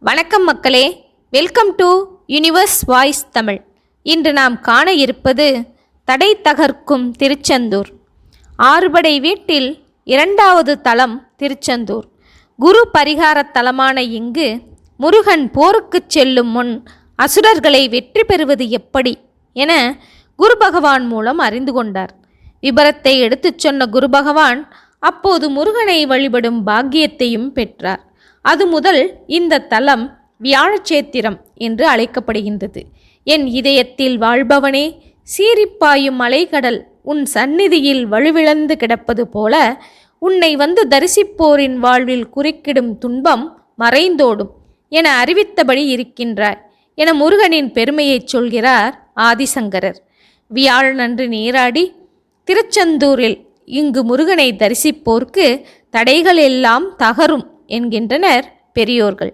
வணக்கம் மக்களே. Welcome to universe voice Tamil இன்று நாம் காண இருப்பது தடை தகர்க்கும் திருச்செந்தூர். ஆறுபடை வீட்டில் இரண்டாவது தலம் திருச்செந்தூர். குரு பரிகார தலமான இங்கு முருகன் போருக்குச் செல்லும் முன் அசுரர்களை வெற்றி பெறுவது எப்படி என குரு பகவான் மூலம் அறிந்து கொண்டார். விபரத்தை எடுத்துச் சொன்ன குரு பகவான் அப்போது முருகனை வழிபடும் பாக்கியத்தையும் பெற்றார். அது முதல் இந்த தலம் வியாழச்சேத்திரம் என்று அழைக்கப்படுகின்றது. என் இதயத்தில் வாழ்பவனே சீரிப்பாயும் அலைகடல் உன் சந்நிதியில் வலுவிழந்து கிடப்பது போல உன்னை வந்து தரிசிப்போரின் வாழ்வில் குறுக்கிடும் துன்பம் மறைந்தோடும் என அறிவித்தபடி இருக்கின்றாய் என முருகனின் பெருமையைச் சொல்கிறார் ஆதிசங்கரர். வியாழனன்று நீராடி திருச்செந்தூரில் இங்கு முருகனை தரிசிப்போர்க்கு தடைகள் எல்லாம் தகரும் என்கின்றனர் பெரியோர்கள்.